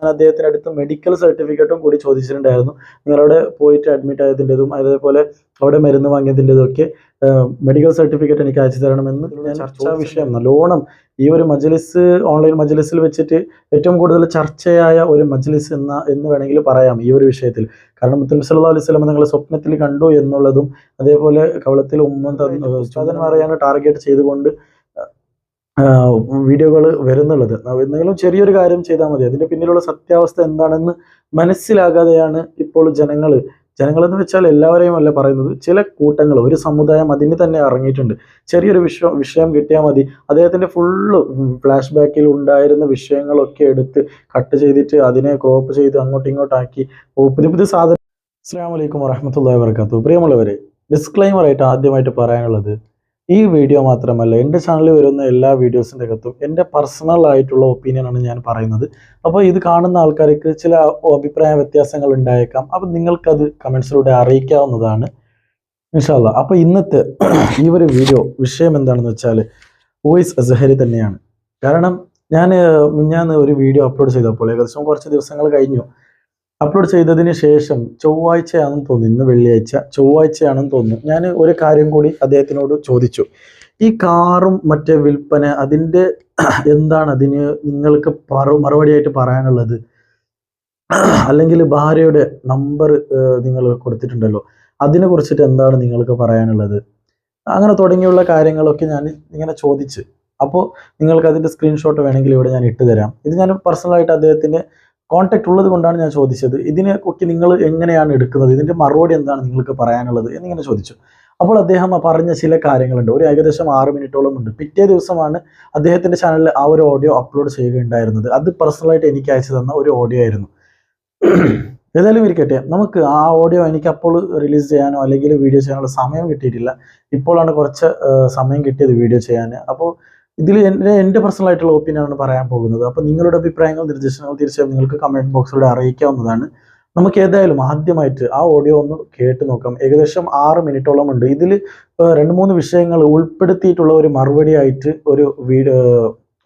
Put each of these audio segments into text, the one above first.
ഞാൻ അദ്ദേഹത്തിന് അടുത്ത് മെഡിക്കൽ സർട്ടിഫിക്കറ്റും കൂടി ചോദിച്ചിട്ടുണ്ടായിരുന്നു. നിങ്ങളവിടെ പോയിട്ട് അഡ്മിറ്റ് ആയതിന്റെതും അതേപോലെ അവിടെ മരുന്ന് വാങ്ങിയതിന്റെതും ഒക്കെ മെഡിക്കൽ സർട്ടിഫിക്കറ്റ് എനിക്ക് അയച്ചു തരണമെന്ന് ഞാൻ ചർച്ചാ വിഷയം. നല്ലോണം ഈ ഒരു മജ്ലിസ് ഓൺലൈൻ മജ്ലിസിൽ വെച്ചിട്ട് ഏറ്റവും കൂടുതൽ ചർച്ചയായ ഒരു മജ്ലിസ് എന്ന എന്ന് വേണമെങ്കിൽ പറയാം ഈ ഒരു വിഷയത്തിൽ. കാരണം മുത്തലബി സല്ലാ അലൈഹി നിങ്ങൾ സ്വപ്നത്തിൽ കണ്ടു എന്നുള്ളതും അതേപോലെ കവളത്തിൽ ഉമ്മ തന്നു ഉസ്താദന്മാരെയാണ് ടാർഗറ്റ് ചെയ്തുകൊണ്ട് വീഡിയോകൾ വരുന്നുള്ളത്. എന്തെങ്കിലും ചെറിയൊരു കാര്യം ചെയ്താൽ മതി. അതിന്റെ പിന്നിലുള്ള സത്യാവസ്ഥ എന്താണെന്ന് മനസ്സിലാകാതെയാണ് ഇപ്പോൾ ജനങ്ങൾ ജനങ്ങളെന്ന് വെച്ചാൽ എല്ലാവരെയും അല്ല പറയുന്നത് ചില കൂട്ടങ്ങൾ ഒരു സമുദായം അതിന് തന്നെ ഇറങ്ങിയിട്ടുണ്ട്. ചെറിയൊരു വിഷയം വിഷയം കിട്ടിയാൽ മതി. അദ്ദേഹത്തിന്റെ ഫുള്ള് ഫ്ലാഷ് ബാക്കിൽ ഉണ്ടായിരുന്ന വിഷയങ്ങളൊക്കെ എടുത്ത് കട്ട് ചെയ്തിട്ട് അതിനെ ക്രോപ്പ് ചെയ്ത് അങ്ങോട്ടും ഇങ്ങോട്ടാക്കി. പുതിയ പുതിയ സാധനം അസ്സാം വലൈക്കും വറഹമത്തല്ലാ വർക്കാത്തു പ്രിയമുള്ളവരെ ഡിസ്ക്ലൈമർ ആയിട്ട് ആദ്യമായിട്ട് പറയാനുള്ളത് ഈ വീഡിയോ മാത്രമല്ല എന്റെ ചാനലിൽ വരുന്ന എല്ലാ വീഡിയോസിന്റെ അകത്തും എന്റെ പേഴ്സണൽ ആയിട്ടുള്ള ഒപ്പീനിയനാണ് ഞാൻ പറയുന്നത്. അപ്പോൾ ഇത് കാണുന്ന ആൾക്കാർക്ക് ചില അഭിപ്രായ വ്യത്യാസങ്ങൾ ഉണ്ടായേക്കാം. അപ്പോൾ നിങ്ങൾക്കത് കമൻസിലൂടെ അറിയിക്കാവുന്നതാണ്. ഇൻഷാല്ല അപ്പോൾ ഇന്നത്തെ ഈ ഒരു വീഡിയോ വിഷയം എന്താണെന്ന് വെച്ചാൽ വോയിസ് അസഹരി തന്നെയാണ്. കാരണം ഞാൻ മിഞ്ഞാന്ന് ഒരു വീഡിയോ അപ്ലോഡ് ചെയ്തപ്പോൾ ഏകദേശം കുറച്ച് ദിവസങ്ങൾ കഴിഞ്ഞു. അപ്ലോഡ് ചെയ്തതിന് ശേഷം ചൊവ്വാഴ്ചയാണെന്ന് തോന്നുന്നു ഇന്ന് വെള്ളിയാഴ്ച ചൊവ്വാഴ്ചയാണെന്ന് തോന്നുന്നു. ഞാൻ ഒരു കാര്യം കൂടി അദ്ദേഹത്തിനോട് ചോദിച്ചു. ഈ കാറും മറ്റേ വിൽപ്പന അതിന്റെ എന്താണ് അതിന് നിങ്ങൾക്ക് മറുപടി മറുപടിയായിട്ട് പറയാനുള്ളത്? അല്ലെങ്കിൽ ഭാര്യയുടെ നമ്പർ നിങ്ങൾ കൊടുത്തിട്ടുണ്ടല്ലോ. അതിനെ കുറിച്ചിട്ട് എന്താണ് നിങ്ങൾക്ക് പറയാനുള്ളത്? അങ്ങനെ തുടങ്ങിയുള്ള കാര്യങ്ങളൊക്കെ ഞാൻ ഇങ്ങനെ ചോദിച്ച്. അപ്പോൾ നിങ്ങൾക്ക് അതിന്റെ സ്ക്രീൻഷോട്ട് വേണമെങ്കിൽ ഇവിടെ ഞാൻ ഇട്ട് തരാം. ഇത് ഞാൻ പേഴ്സണലായിട്ട് അദ്ദേഹത്തിന് കോൺടാക്ട് ഉള്ളത് കൊണ്ടാണ് ഞാൻ ചോദിച്ചത്. ഇതിനെ ഒക്കെ നിങ്ങൾ എങ്ങനെയാണ് എടുക്കുന്നത്? ഇതിന്റെ മറുപടി എന്താണ് നിങ്ങൾക്ക് പറയാനുള്ളത് എന്നിങ്ങനെ ചോദിച്ചു. അപ്പോൾ അദ്ദേഹം പറഞ്ഞ ചില കാര്യങ്ങളുണ്ട്. ഒരു ഏകദേശം ആറ് മിനിറ്റോളം ഉണ്ട്. പിറ്റേ ദിവസമാണ് അദ്ദേഹത്തിന്റെ ചാനലിൽ ആ ഒരു ഓഡിയോ അപ്ലോഡ് ചെയ്യുകയുണ്ടായിരുന്നത്. അത് പേഴ്സണലായിട്ട് എനിക്ക് അയച്ചു തന്ന ഒരു ഓഡിയോ ആയിരുന്നു. ഏതായാലും ഇരിക്കട്ടെ. നമുക്ക് ആ ഓഡിയോ എനിക്ക് അപ്പോൾ റിലീസ് ചെയ്യാനോ അല്ലെങ്കിൽ വീഡിയോ ചെയ്യാനുള്ള സമയം കിട്ടിയിട്ടില്ല. ഇപ്പോഴാണ് കുറച്ച് സമയം കിട്ടിയത് വീഡിയോ ചെയ്യാൻ. അപ്പോൾ ഇതിൽ എന്റെ എന്റെ പേഴ്സണൽ ആയിട്ടുള്ള ഒപ്പീനിയനാണ് പറയാൻ പോകുന്നത്. അപ്പോൾ നിങ്ങളുടെ അഭിപ്രായങ്ങൾ നിർദ്ദേശങ്ങൾ തീർച്ചയായും നിങ്ങൾക്ക് കമന്റ് ബോക്സിലൂടെ അറിയിക്കാവുന്നതാണ്. നമുക്ക് ഏതായാലും ആദ്യമായിട്ട് ആ ഓഡിയോ ഒന്ന് കേട്ട് നോക്കാം. ഏകദേശം ആറ് മിനിറ്റോളം ഉണ്ട്. ഇതിൽ രണ്ട് മൂന്ന് വിഷയങ്ങൾ ഉൾപ്പെടുത്തിയിട്ടുള്ള ഒരു മറുപടി ആയിട്ട് ഒരു വീഡിയോ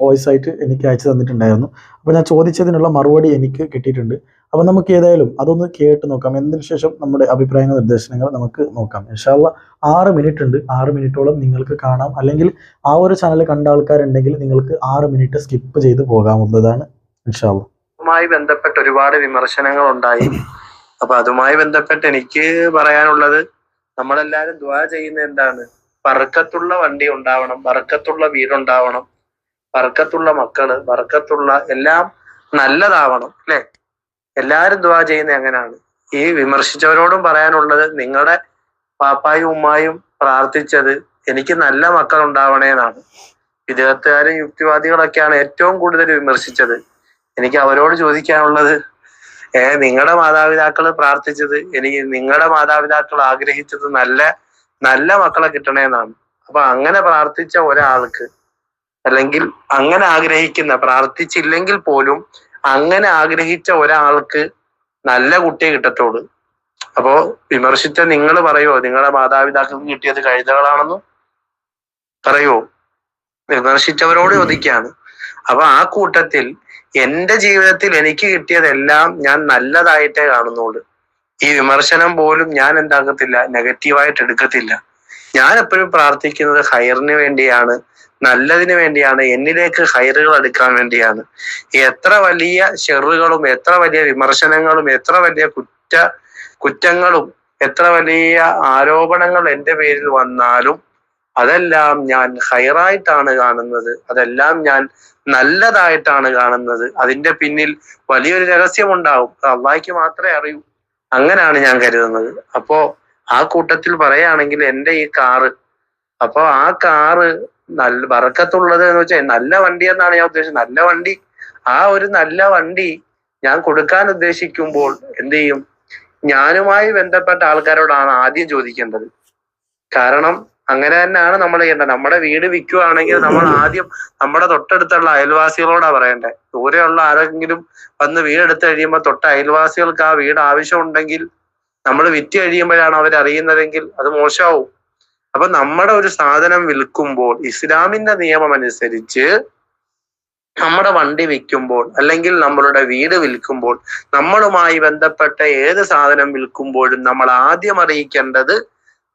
വോയിസ് ആയിട്ട് എനിക്ക് അയച്ചു തന്നിട്ടുണ്ടായിരുന്നു. അപ്പോൾ ഞാൻ ചോദിച്ചതിനുള്ള മറുപടി എനിക്ക് കിട്ടിയിട്ടുണ്ട്. അപ്പോൾ നമുക്ക് ഏതായാലും അതൊന്ന് കേട്ട് നോക്കാം. എന്നതിന് ശേഷം നമ്മുടെ അഭിപ്രായങ്ങൾ നിർദ്ദേശങ്ങൾ നമുക്ക് നോക്കാം. ഇൻഷാല്ല ആറ് മിനിറ്റ് ഉണ്ട്. ആറ് മിനിറ്റോളം നിങ്ങൾക്ക് കാണാം. അല്ലെങ്കിൽ ആ ഒരു ചാനൽ കണ്ട ആൾക്കാരുണ്ടെങ്കിൽ നിങ്ങൾക്ക് ആറ് മിനിറ്റ് സ്കിപ്പ് ചെയ്ത് പോകാവുന്നതാണ് ഇൻഷാല്ല അതുമായി ബന്ധപ്പെട്ട് ഒരുപാട് വിമർശനങ്ങൾ ഉണ്ടായി. അപ്പൊ അതുമായി ബന്ധപ്പെട്ട് എനിക്ക് പറയാനുള്ളത് നമ്മളെല്ലാരും ദ്വാ ചെയ്യുന്ന എന്താണ്? പറക്കത്തുള്ള വണ്ടി ഉണ്ടാവണം പറക്കത്തുള്ള വീടുണ്ടാവണം പറക്കത്തുള്ള മക്കൾ പറക്കത്തുള്ള എല്ലാം നല്ലതാവണം അല്ലെ? എല്ലാരും ദ്വാ ചെയ്യുന്ന എങ്ങനെയാണ്? ഈ വിമർശിച്ചവരോടും പറയാനുള്ളത് നിങ്ങളുടെ പാപ്പായും ഉമ്മായും പ്രാർത്ഥിച്ചത് എനിക്ക് നല്ല മക്കൾ ഉണ്ടാവണേന്നാണ് വിദേഹത്തുകാരും യുക്തിവാദികളൊക്കെയാണ് ഏറ്റവും കൂടുതൽ വിമർശിച്ചത്. എനിക്ക് അവരോട് ചോദിക്കാനുള്ളത് ഏ നിങ്ങളുടെ മാതാപിതാക്കൾ പ്രാർത്ഥിച്ചത് എനിക്ക് നിങ്ങളുടെ മാതാപിതാക്കൾ ആഗ്രഹിച്ചത് നല്ല നല്ല മക്കളെ കിട്ടണേന്നാണ് അപ്പൊ അങ്ങനെ പ്രാർത്ഥിച്ച ഒരാൾക്ക് അല്ലെങ്കിൽ അങ്ങനെ ആഗ്രഹിക്കുന്ന പ്രാർത്ഥിച്ചില്ലെങ്കിൽ പോലും അങ്ങനെ ആഗ്രഹിച്ച ഒരാൾക്ക് നല്ല കുട്ടിയെ കിട്ടത്തോട് അപ്പോ വിമർശിച്ച നിങ്ങൾ പറയുമോ നിങ്ങളുടെ മാതാപിതാക്കൾക്ക് കിട്ടിയത് കഴുതകളാണെന്നും പറയുമോ വിമർശിച്ചവരോട് ചോദിക്കുകയാണ് അപ്പൊ ആ കൂട്ടത്തിൽ എന്റെ ജീവിതത്തിൽ എനിക്ക് കിട്ടിയതെല്ലാം ഞാൻ നല്ലതായിട്ടേ കാണുന്നുള്ളൂ. ഈ വിമർശനം പോലും ഞാൻ എന്താക്കത്തില്ല നെഗറ്റീവായിട്ട് എടുക്കത്തില്ല. ഞാൻ എപ്പോഴും പ്രാർത്ഥിക്കുന്നത് ഹയറിന് വേണ്ടിയാണ്. നല്ലതിന് വേണ്ടിയാണ് എന്നിലേക്ക് ഹൈറുകൾ എടുക്കാൻ വേണ്ടിയാണ്. എത്ര വലിയ ഷെറുകളും എത്ര വലിയ വിമർശനങ്ങളും എത്ര വലിയ കുറ്റ കുറ്റങ്ങളും എത്ര വലിയ ആരോപണങ്ങൾ എന്റെ പേരിൽ വന്നാലും അതെല്ലാം ഞാൻ ഹൈറായിട്ടാണ് കാണുന്നത്. അതെല്ലാം ഞാൻ നല്ലതായിട്ടാണ് കാണുന്നത്. അതിന്റെ പിന്നിൽ വലിയൊരു രഹസ്യമുണ്ടാവും. അള്ളാഹിക്ക് മാത്രമേ അറിയൂ. അങ്ങനെയാണ് ഞാൻ കരുതുന്നത്. അപ്പോ ആ കൂട്ടത്തിൽ പറയുകയാണെങ്കിൽ എന്റെ ഈ കാറ് അപ്പൊ ആ കാറ് നല്ല വറക്കത്തുള്ളത് എന്ന് വെച്ചാൽ നല്ല വണ്ടി എന്നാണ് ഞാൻ ഉദ്ദേശിച്ചത്. നല്ല വണ്ടി ആ ഒരു നല്ല വണ്ടി ഞാൻ കൊടുക്കാൻ ഉദ്ദേശിക്കുമ്പോൾ എന്ത് ചെയ്യും? ഞാനുമായി ബന്ധപ്പെട്ട ആൾക്കാരോടാണ് ആദ്യം ചോദിക്കേണ്ടത്. കാരണം അങ്ങനെ തന്നെയാണ് നമ്മൾ ചെയ്യേണ്ടത്. നമ്മുടെ വീട് വിൽക്കുവാണെങ്കിൽ നമ്മൾ ആദ്യം നമ്മുടെ തൊട്ടടുത്തുള്ള അയൽവാസികളോടാ പറയണ്ടേ ദൂരെയുള്ള ആരെങ്കിലും വന്ന് വീടെടുത്ത് കഴിയുമ്പോൾ തൊട്ട അയൽവാസികൾക്ക് ആ വീട് ആവശ്യമുണ്ടെങ്കിൽ നമ്മൾ വിറ്റ് കഴിയുമ്പോഴാണ് അവർ അറിയുന്നതെങ്കിൽ അത് മോശമാവും. അപ്പൊ നമ്മുടെ ഒരു സാധനം വിൽക്കുമ്പോൾ ഇസ്ലാമിന്റെ നിയമം അനുസരിച്ച് നമ്മുടെ വണ്ടി വിൽക്കുമ്പോൾ അല്ലെങ്കിൽ നമ്മളുടെ വീട് വിൽക്കുമ്പോൾ നമ്മളുമായി ബന്ധപ്പെട്ട ഏത് സാധനം വിൽക്കുമ്പോഴും നമ്മൾ ആദ്യം അറിയിക്കേണ്ടത്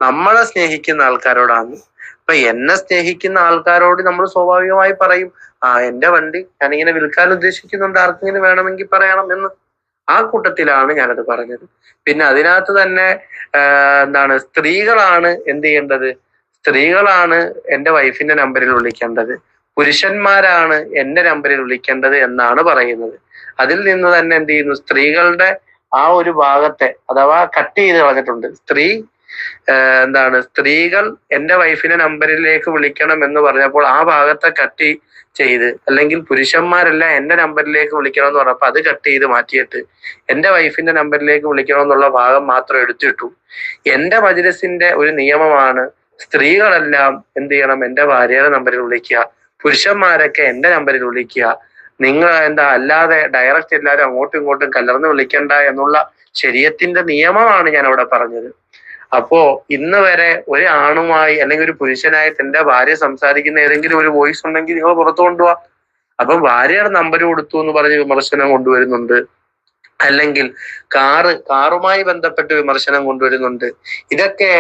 നമ്മളെ സ്നേഹിക്കുന്ന ആൾക്കാരോടാണ്. അപ്പൊ എന്നെ സ്നേഹിക്കുന്ന ആൾക്കാരോട് നമ്മൾ സ്വാഭാവികമായി പറയും ആ എന്റെ വണ്ടി ഞാനിങ്ങനെ വിൽക്കാൻ ഉദ്ദേശിക്കുന്നുണ്ട് ആർക്കെങ്കിലും വേണമെങ്കിൽ പറയണം എന്ന്. ആ കൂട്ടത്തിലാണ് ഞാനത് പറഞ്ഞത്. പിന്നെ അതിനകത്ത് തന്നെ എന്താണ് സ്ത്രീകളാണ് എന്ത് ചെയ്യേണ്ടത്? സ്ത്രീകളാണ് എന്റെ വൈഫിന്റെ നമ്പറിൽ വിളിക്കേണ്ടത്. പുരുഷന്മാരാണ് എന്റെ നമ്പറിൽ വിളിക്കേണ്ടത് എന്നാണ് പറയുന്നത്. അതിൽ നിന്ന് തന്നെ എന്ത് ചെയ്യുന്നു? സ്ത്രീകളുടെ ആ ഒരു ഭാഗത്തെ അഥവാ കട്ട് ചെയ്ത് കളഞ്ഞിട്ടുണ്ട്. സ്ത്രീ എന്താണ് സ്ത്രീകൾ എന്റെ വൈഫിന്റെ നമ്പറിലേക്ക് വിളിക്കണം എന്ന് പറഞ്ഞപ്പോൾ ആ ഭാഗത്തെ കട്ട് ചെയ്ത് അല്ലെങ്കിൽ പുരുഷന്മാരെല്ലാം എന്റെ നമ്പറിലേക്ക് വിളിക്കണം എന്ന് പറഞ്ഞപ്പോൾ അത് കട്ട് ചെയ്ത് മാറ്റിയിട്ട് എന്റെ വൈഫിന്റെ നമ്പറിലേക്ക് വിളിക്കണം എന്നുള്ള ഭാഗം മാത്രം എടുത്തിട്ടു എന്റെ മജിലസിന്റെ ഒരു നിയമമാണ് സ്ത്രീകളെല്ലാം എന്ത് ചെയ്യണം എന്റെ ഭാര്യയുടെ നമ്പറിൽ വിളിക്കുക പുരുഷന്മാരൊക്കെ എന്റെ നമ്പറിൽ വിളിക്കുക. നിങ്ങൾ എന്താ അല്ലാതെ ഡയറക്റ്റ് എല്ലാവരും അങ്ങോട്ടും ഇങ്ങോട്ടും കലർന്ന് വിളിക്കണ്ട എന്നുള്ള ശരീരത്തിന്റെ നിയമമാണ് ഞാൻ അവിടെ പറഞ്ഞത്. അപ്പോ ഇന്ന് വരെ ഒരു ആണുമായി അല്ലെങ്കിൽ ഒരു പുരുഷനായിട്ട് തന്റെ ഭാര്യ സംസാരിക്കുന്ന ഏതെങ്കിലും ഒരു വോയിസ് ഉണ്ടെങ്കിൽ നിങ്ങൾ പുറത്തു കൊണ്ടുപോവാ അപ്പൊ ഭാര്യയുടെ നമ്പർ കൊടുത്തു എന്ന് പറഞ്ഞ് വിമർശനം കൊണ്ടുവരുന്നുണ്ട്. അല്ലെങ്കിൽ കാറ് കാറുമായി ബന്ധപ്പെട്ട് വിമർശനം കൊണ്ടുവരുന്നുണ്ട്. ഇതൊക്കെ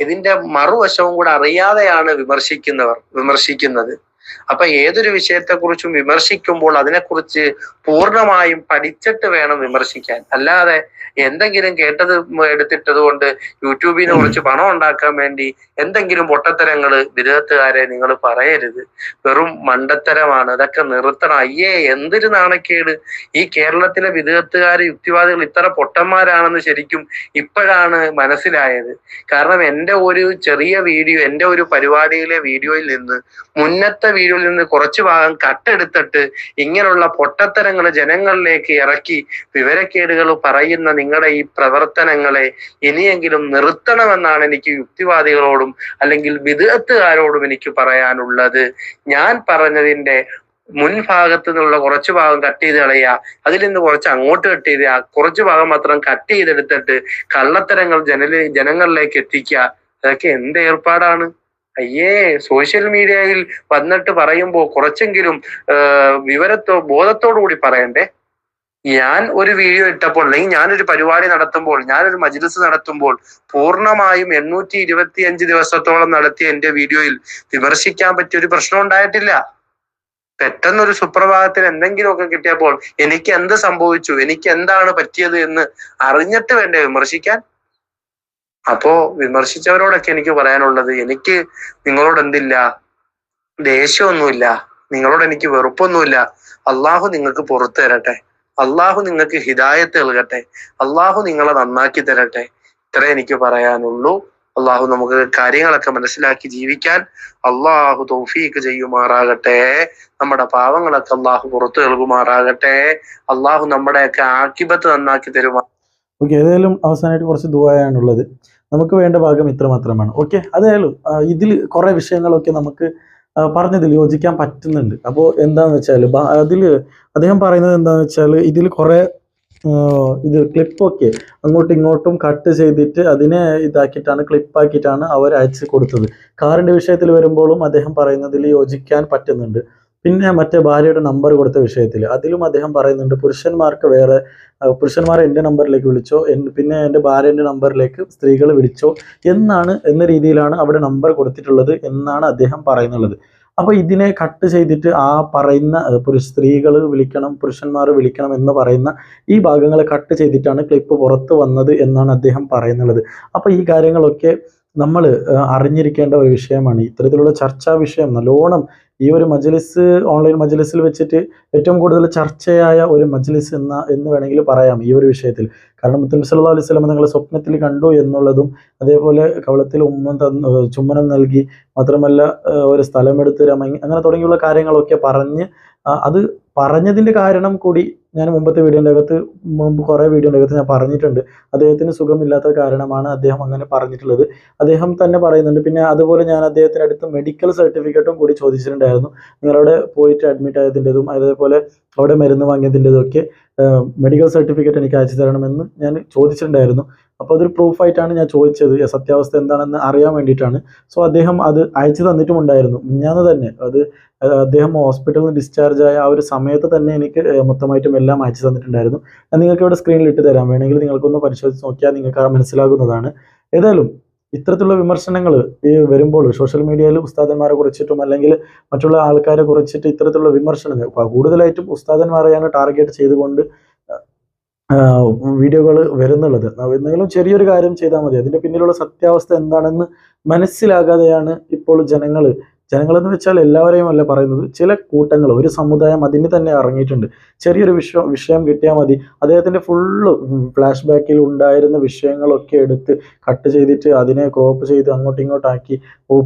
ഇതിന്റെ മറുവശവും കൂടെ അറിയാതെയാണ് വിമർശിക്കുന്നവർ വിമർശിക്കുന്നത്. അപ്പൊ ഏതൊരു വിഷയത്തെക്കുറിച്ചും വിമർശിക്കുമ്പോൾ അതിനെക്കുറിച്ച് പൂർണമായും പഠിച്ചിട്ട് വേണം വിമർശിക്കാൻ. അല്ലാതെ എന്തെങ്കിലും കേട്ടത് എടുത്തിട്ടത് കൊണ്ട് യൂട്യൂബിൽ നിന്ന് കുറച്ച് പണം ഉണ്ടാക്കാൻ വേണ്ടി എന്തെങ്കിലും പൊട്ടത്തരങ്ങൾ വിദേഹത്തുകാരെ നിങ്ങൾ പറയരുത്. വെറും മണ്ടത്തരമാണ്. അതൊക്കെ നിർത്തണം. അയ്യേ എന്തൊരു നാണക്കേട്. ഈ കേരളത്തിലെ വിദേഹത്തുകാര് യുക്തിവാദികൾ ഇത്ര പൊട്ടന്മാരാണെന്ന് ശരിക്കും ഇപ്പോഴാണ് മനസ്സിലായത്. കാരണം എന്റെ ഒരു ചെറിയ വീഡിയോ എന്റെ ഒരു പരിപാടിയിലെ വീഡിയോയിൽ നിന്ന് മുന്നത്തെ വീഡിയോയിൽ നിന്ന് കുറച്ച് ഭാഗം കട്ടെടുത്തിട്ട് ഇങ്ങനെയുള്ള പൊട്ടത്തരങ്ങൾ ജനങ്ങളിലേക്ക് ഇറക്കി വിവരക്കേടുകൾ പറയുന്ന നിങ്ങളുടെ ഈ പ്രവർത്തനങ്ങളെ ഇനിയെങ്കിലും നിർത്തണമെന്നാണ് എനിക്ക് യുക്തിവാദികളോടും അല്ലെങ്കിൽ വിദഗ്ധക്കാരോടും എനിക്ക് പറയാനുള്ളത്. ഞാൻ പറഞ്ഞതിന്റെ മുൻഭാഗത്തു നിന്നുള്ള കുറച്ച് ഭാഗം കട്ട് ചെയ്ത് കളയുക. അതിൽ നിന്ന് കുറച്ച് അങ്ങോട്ട് കട്ട് ചെയ്ത് കുറച്ച് ഭാഗം മാത്രം കട്ട് ചെയ്തെടുത്തിട്ട് കള്ളത്തരങ്ങൾ ജനല ജനങ്ങളിലേക്ക് എത്തിക്കുക. അതൊക്കെ എന്ത് ഏർപ്പാടാണ്? അയ്യേ സോഷ്യൽ മീഡിയയിൽ വന്നിട്ട് പറയുമ്പോൾ കുറച്ചെങ്കിലും വിവരത്തോ ബോധത്തോടു കൂടി പറയണ്ടേ? ഞാൻ ഒരു വീഡിയോ ഇട്ടപ്പോൾ അല്ലെങ്കിൽ ഞാനൊരു പരിപാടി നടത്തുമ്പോൾ ഞാനൊരു മജ്ലിസ് നടത്തുമ്പോൾ പൂർണമായും എണ്ണൂറ്റി ഇരുപത്തി അഞ്ച് ദിവസത്തോളം നടത്തിയ എന്റെ വീഡിയോയിൽ വിമർശിക്കാൻ പറ്റിയ ഒരു പ്രശ്നം ഉണ്ടായിട്ടില്ല. പെട്ടെന്നൊരു സുപ്രഭാതത്തിൽ എന്തെങ്കിലുമൊക്കെ കിട്ടിയപ്പോൾ എനിക്ക് എന്ത് സംഭവിച്ചു? എനിക്ക് എന്താണ് പറ്റിയത് എന്ന് അറിഞ്ഞിട്ട് വേണ്ടേ വിമർശിക്കാൻ? അപ്പോ വിമർശിച്ചവരോടൊക്കെ എനിക്ക് പറയാനുള്ളത് എനിക്ക് നിങ്ങളോട് എന്തില്ല? ദേഷ്യമൊന്നുമില്ല. നിങ്ങളോട് എനിക്ക് വെറുപ്പൊന്നുമില്ല. അള്ളാഹു നിങ്ങൾക്ക് പുറത്തു തരട്ടെ. അള്ളാഹു നിങ്ങൾക്ക് ഹിദായത്ത് നൽകട്ടെ. അള്ളാഹു നിങ്ങളെ നന്നാക്കി തരട്ടെ. ഇത്രേ എനിക്ക് പറയാനുള്ളൂ. അള്ളാഹു നമുക്ക് കാര്യങ്ങളൊക്കെ മനസ്സിലാക്കി ജീവിക്കാൻ അള്ളാഹു തൗഫീക്ക് ചെയ്യുമാറാകട്ടെ. നമ്മുടെ പാവങ്ങളൊക്കെ അള്ളാഹു പുറത്തു നൽകുമാറാകട്ടെ. അള്ളാഹു നമ്മുടെയൊക്കെ ആക്കിബത്ത് നന്നാക്കി തരുമാ ഓക്കെ ഏതായാലും അവസാനമായിട്ട് കുറച്ച് ദുബായാണുള്ളത് നമുക്ക് വേണ്ട ഭാഗം ഇത്ര മാത്രമാണ് ഓക്കെ അതായാലും ഇതിൽ കുറേ വിഷയങ്ങളൊക്കെ നമുക്ക് പറഞ്ഞതിൽ യോജിക്കാൻ പറ്റുന്നുണ്ട്. അപ്പോൾ എന്താണെന്ന് വെച്ചാൽ അതിൽ അദ്ദേഹം പറയുന്നത് എന്താണെന്ന് വെച്ചാൽ ഇതിൽ കുറേ ഇത് ക്ലിപ്പൊക്കെ അങ്ങോട്ടും ഇങ്ങോട്ടും കട്ട് ചെയ്തിട്ട് അതിനെ ഇതാക്കിയിട്ടാണ് ക്ലിപ്പാക്കിയിട്ടാണ് അവർ അയച്ചു കൊടുത്തത്. കാറിന്റെ വിഷയത്തിൽ വരുമ്പോഴും അദ്ദേഹം പറയുന്നതിൽ യോജിക്കാൻ പറ്റുന്നുണ്ട്. പിന്നെ മറ്റേ ഭാര്യയുടെ നമ്പർ കൊടുത്ത വിഷയത്തിൽ. അതിലും അദ്ദേഹം പറയുന്നുണ്ട് പുരുഷന്മാർക്ക് വേറെ പുരുഷന്മാർ എന്റെ നമ്പറിലേക്ക് വിളിച്ചോ പിന്നെ എന്റെ ഭാര്യന്റെ നമ്പറിലേക്ക് സ്ത്രീകൾ വിളിച്ചോ എന്നാണ് എന്ന രീതിയിലാണ് അവിടെ നമ്പർ കൊടുത്തിട്ടുള്ളത് എന്നാണ് അദ്ദേഹം പറയുന്നുള്ളത്. അപ്പോൾ ഇതിനെ കട്ട് ചെയ്തിട്ട് ആ പറയുന്ന പുരുഷ സ്ത്രീകൾ വിളിക്കണം പുരുഷന്മാർ വിളിക്കണം എന്ന് പറയുന്ന ഈ ഭാഗങ്ങളെ കട്ട് ചെയ്തിട്ടാണ് ക്ലിപ്പ് പുറത്ത് വന്നത് എന്നാണ് അദ്ദേഹം പറയുന്നുള്ളത്. അപ്പോൾ ഈ കാര്യങ്ങളൊക്കെ നമ്മൾ അറിഞ്ഞിരിക്കേണ്ട ഒരു വിഷയമാണ്. ഇത്തരത്തിലുള്ള ചർച്ചാ വിഷയം നല്ലോണം ഈ ഒരു മജ്ലിസ് ഓൺലൈൻ മജ്ലിസിൽ വെച്ചിട്ട് ഏറ്റവും കൂടുതൽ ചർച്ചയായ ഒരു മജ്ലിസ് എന്ന എന്ന് വേണമെങ്കിൽ പറയാം ഈ ഒരു വിഷയത്തിൽ. കാരണം മുത്തനബി സല്ലാ അലൈഹി സ്വലം നിങ്ങൾ സ്വപ്നത്തിൽ കണ്ടു എന്നുള്ളതും അതേപോലെ കവളത്തിൽ ഉമ്മ തന്നു ചുമ്മനം നൽകി മാത്രമല്ല ഒരു സ്ഥലമെടുത്ത് രമങ്ങി അങ്ങനെ തുടങ്ങിയുള്ള കാര്യങ്ങളൊക്കെ പറഞ്ഞ് അത് പറഞ്ഞതിന്റെ കാരണം കൂടി ഞാൻ മുമ്പത്തെ വീഡിയോന്റെ അകത്ത് മുമ്പ് കുറേ വീഡിയോന്റെ അകത്ത് ഞാൻ പറഞ്ഞിട്ടുണ്ട്. അദ്ദേഹത്തിന് സുഖമില്ലാത്ത കാരണമാണ് അദ്ദേഹം അങ്ങനെ പറഞ്ഞിട്ടുള്ളത്. അദ്ദേഹം തന്നെ പറയുന്നുണ്ട്. പിന്നെ അതുപോലെ ഞാൻ അദ്ദേഹത്തിന് അടുത്ത് മെഡിക്കൽ സർട്ടിഫിക്കറ്റും കൂടി ചോദിച്ചിട്ടുണ്ടായിരുന്നു. നിങ്ങളവിടെ പോയിട്ട് അഡ്മിറ്റ് ആയതിന്റെതും അതേപോലെ അവിടെ മരുന്ന് വാങ്ങിയതിന്റെതും ഒക്കെ മെഡിക്കൽ സർട്ടിഫിക്കറ്റ് എനിക്ക് അയച്ചു തരണമെന്ന് ഞാൻ ചോദിച്ചിട്ടുണ്ടായിരുന്നു. അപ്പോൾ അതൊരു പ്രൂഫായിട്ടാണ് ഞാൻ ചോദിച്ചത്. സത്യാവസ്ഥ എന്താണെന്ന് അറിയാൻ വേണ്ടിയിട്ടാണ്. സോ അദ്ദേഹം അത് അയച്ചു തന്നിട്ടുമുണ്ടായിരുന്നു. മിഞ്ഞാന്ന് തന്നെ അത് അദ്ദേഹം ഹോസ്പിറ്റലിൽ നിന്ന് ഡിസ്ചാർജ് ആയ ആ ഒരു സമയത്ത് തന്നെ എനിക്ക് മൊത്തമായിട്ടും എല്ലാം അയച്ചു തന്നിട്ടുണ്ടായിരുന്നു. ഞാൻ നിങ്ങൾക്ക് ഇവിടെ സ്ക്രീനിൽ ഇട്ട് തരാം. വേണമെങ്കിൽ നിങ്ങൾക്കൊന്ന് പരിശോധിച്ച് നോക്കിയാൽ നിങ്ങൾക്ക് മനസ്സിലാകുന്നതാണ്. ഏതായാലും ഇത്തരത്തിലുള്ള വിമർശനങ്ങൾ ഈ വരുമ്പോൾ സോഷ്യൽ മീഡിയയിൽ ഉസ്താദന്മാരെ കുറിച്ചിട്ടും അല്ലെങ്കിൽ മറ്റുള്ള ആൾക്കാരെ കുറിച്ചിട്ട് ഇത്തരത്തിലുള്ള വിമർശനങ്ങൾ കൂടുതലായിട്ടും ഉസ്താദന്മാരെയാണ് ടാർഗറ്റ് ചെയ്തുകൊണ്ട് വീഡിയോകൾ വരുന്നുള്ളത്. എന്തെങ്കിലും ചെറിയൊരു കാര്യം ചെയ്താൽ മതി. അതിന്റെ പിന്നിലുള്ള സത്യാവസ്ഥ എന്താണെന്ന് മനസ്സിലാകാതെയാണ് ഇപ്പോൾ ജനങ്ങൾ ജനങ്ങളെന്ന് വെച്ചാൽ എല്ലാവരെയും അല്ല പറയുന്നത്. ചില കൂട്ടങ്ങൾ ഒരു സമുദായം അതിന് തന്നെ ഇറങ്ങിയിട്ടുണ്ട്. ചെറിയൊരു വിഷയം വിഷയം കിട്ടിയാൽ മതി. അദ്ദേഹത്തിന്റെ ഫുള്ള് ഫ്ലാഷ് ബാക്കിൽ ഉണ്ടായിരുന്ന വിഷയങ്ങളൊക്കെ എടുത്ത് കട്ട് ചെയ്തിട്ട് അതിനെ ക്രോപ്പ് ചെയ്ത് അങ്ങോട്ടും ഇങ്ങോട്ടാക്കി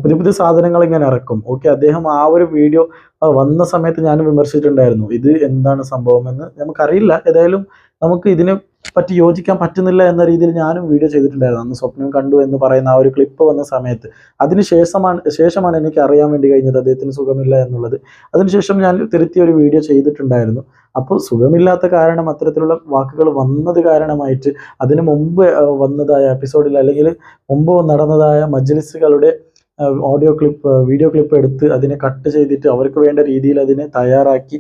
പുതിയ പുതിയ സാധനങ്ങൾ ഇങ്ങനെ ഇറക്കും. ഓക്കെ അദ്ദേഹം ആ ഒരു വീഡിയോ വന്ന സമയത്ത് ഞാൻ വിമർശിച്ചിട്ടുണ്ടായിരുന്നു ഇത് എന്താണ് സംഭവം എന്ന് നമുക്കറിയില്ല. ഏതായാലും നമുക്ക് ഇതിനെ പറ്റി യോജിക്കാൻ പറ്റുന്നില്ല എന്ന രീതിയിൽ ഞാനും വീഡിയോ ചെയ്തിട്ടുണ്ടായിരുന്നു. അന്ന് സ്വപ്നം കണ്ടു എന്ന് പറയുന്ന ആ ഒരു ക്ലിപ്പ് വന്ന സമയത്ത്. അതിന് ശേഷമാണ് ശേഷമാണ് എനിക്ക് അറിയാൻ വേണ്ടി കഴിഞ്ഞത് അദ്ദേഹത്തിന് സുഖമില്ല എന്നുള്ളത്. അതിനുശേഷം ഞാൻ തിരുത്തിയ ഒരു വീഡിയോ ചെയ്തിട്ടുണ്ടായിരുന്നു. അപ്പോൾ സുഖമില്ലാത്ത കാരണം അത്തരത്തിലുള്ള വാക്കുകൾ വന്നത് കാരണമായിട്ട് അതിന് മുമ്പ് വന്നതായ എപ്പിസോഡിൽ അല്ലെങ്കിൽ മുമ്പ് നടന്നതായ മജ്ലിസുകളുടെ ഓഡിയോ ക്ലിപ്പ് വീഡിയോ ക്ലിപ്പ് എടുത്ത് അതിനെ കട്ട് ചെയ്തിട്ട് അവർക്ക് വേണ്ട രീതിയിൽ അതിനെ തയ്യാറാക്കി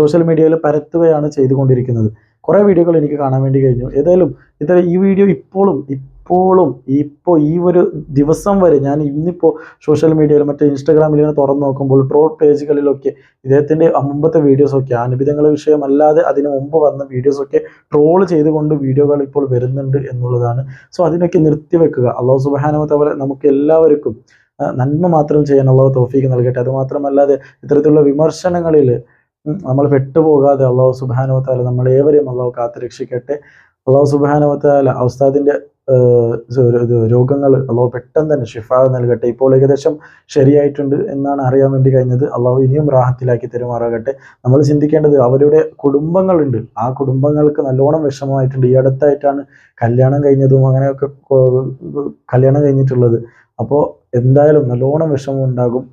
സോഷ്യൽ മീഡിയയിൽ പരത്തുകയാണ് ചെയ്തുകൊണ്ടിരിക്കുന്നത്. കുറേ വീഡിയോകൾ എനിക്ക് കാണാൻ വേണ്ടി കഴിഞ്ഞു. ഏതായാലും ഇത് ഈ വീഡിയോ ഇപ്പോഴും ഇപ്പോഴും ഇപ്പോൾ ഈ ഒരു ദിവസം വരെ ഞാൻ ഇന്നിപ്പോൾ സോഷ്യൽ മീഡിയയിൽ മറ്റേ ഇൻസ്റ്റാഗ്രാമിൽ ഇങ്ങനെ തുറന്നു നോക്കുമ്പോൾ ട്രോൾ പേജുകളിലൊക്കെ ഇദ്ദേഹത്തിന്റെ മുമ്പത്തെ വീഡിയോസൊക്കെ അനുബിധങ്ങളെ വിഷയമല്ലാതെ അതിന് മുമ്പ് വന്ന വീഡിയോസൊക്കെ ട്രോൾ ചെയ്തുകൊണ്ട് വീഡിയോകൾ ഇപ്പോൾ വരുന്നുണ്ട് എന്നുള്ളതാണ്. സോ അതിനൊക്കെ നിർത്തിവെക്കുക. അള്ളാഹു സുബാനോ തവരെ നമുക്ക് എല്ലാവർക്കും നന്മ മാത്രം ചെയ്യാനുള്ള തോഫീക്ക് നൽകട്ടെ. അത് മാത്രമല്ലാതെ ഇത്തരത്തിലുള്ള വിമർശനങ്ങളിൽ നമ്മൾ പെട്ടുപോകാതെ അള്ളാഹു സുബാനുവത്താല നമ്മളെ ഏവരെയും അള്ളാഹു കാത്തു രക്ഷിക്കട്ടെ അള്ളാഹു സുബാനുവത്താല ഔസ്താദിന്റെ രോഗങ്ങൾ അള്ളാഹു പെട്ടെന്ന് തന്നെ ഷിഫ നൽകട്ടെ. ഇപ്പോൾ ഏകദേശം ശരിയായിട്ടുണ്ട് എന്നാണ് അറിയാൻ വേണ്ടി കഴിഞ്ഞത്. അള്ളാഹു ഇനിയും റാഹത്തിലാക്കി തരുമാറാകട്ടെ. നമ്മൾ ചിന്തിക്കേണ്ടത് അവരുടെ കുടുംബങ്ങളുണ്ട്. ആ കുടുംബങ്ങൾക്ക് നല്ലോണം വിഷമമായിട്ടുണ്ട്. ഈ അടുത്തായിട്ടാണ് കല്യാണം കഴിഞ്ഞതും അങ്ങനെയൊക്കെ കല്യാണം കഴിഞ്ഞിട്ടുള്ളത്. അപ്പോൾ എന്തായാലും നല്ലോണം വിഷമം ഉണ്ടാകും.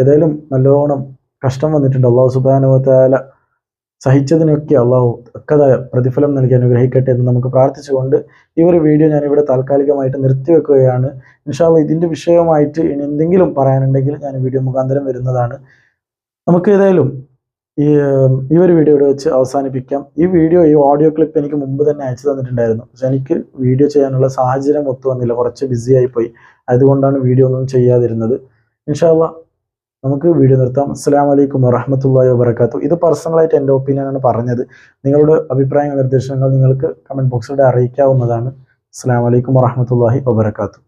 ഏതായാലും നല്ലോണം കഷ്ടം വന്നിട്ടുണ്ട്. അള്ളാഹു സുബാനുവത്താല സഹിച്ചതിനൊക്കെ അള്ളാഹു തക്കതായ പ്രതിഫലം നൽകി അനുഗ്രഹിക്കട്ടെ എന്ന് നമുക്ക് പ്രാർത്ഥിച്ചുകൊണ്ട് ഈ ഒരു വീഡിയോ ഞാൻ ഇവിടെ താൽക്കാലികമായിട്ട് നിർത്തിവെക്കുകയാണ്. ഇൻഷാല്ല ഇതിന്റെ വിഷയമായിട്ട് ഇനി എന്തെങ്കിലും പറയാനുണ്ടെങ്കിൽ ഞാൻ വീഡിയോ മുഖാന്തരം വരുന്നതാണ്. നമുക്ക് ഏതായാലും ഈ ഈ ഒരു വീഡിയോ ഇവിടെ വെച്ച് അവസാനിപ്പിക്കാം. ഈ വീഡിയോ ഈ ഓഡിയോ ക്ലിപ്പ് എനിക്ക് മുമ്പ് തന്നെ അയച്ചു തന്നിട്ടുണ്ടായിരുന്നു. പക്ഷെ എനിക്ക് വീഡിയോ ചെയ്യാനുള്ള സാഹചര്യം ഒത്തു വന്നില്ല. കുറച്ച് ബിസി ആയിപ്പോയി അതുകൊണ്ടാണ് വീഡിയോ ഒന്നും ചെയ്യാതിരുന്നത്. ഇൻഷാല്ല നമുക്ക് വീഡിയോ നിർത്താം. അസ്സാം വലൈക്കും വറഹമത്തല്ലാ വബർക്കാത്തു ഇത് പേഴ്സണലായിട്ട് എന്റെ ഒപ്പീനിയനാണ് പറഞ്ഞത്. നിങ്ങളുടെ അഭിപ്രായങ്ങൾ നിർദ്ദേശങ്ങൾ നിങ്ങൾക്ക് കമന്റ് ബോക്സിലൂടെ അറിയിക്കാവുന്നതാണ്. അസ്സാം വലൈക്കും വറഹമത്തല്ലാഹി വബർക്കാത്തു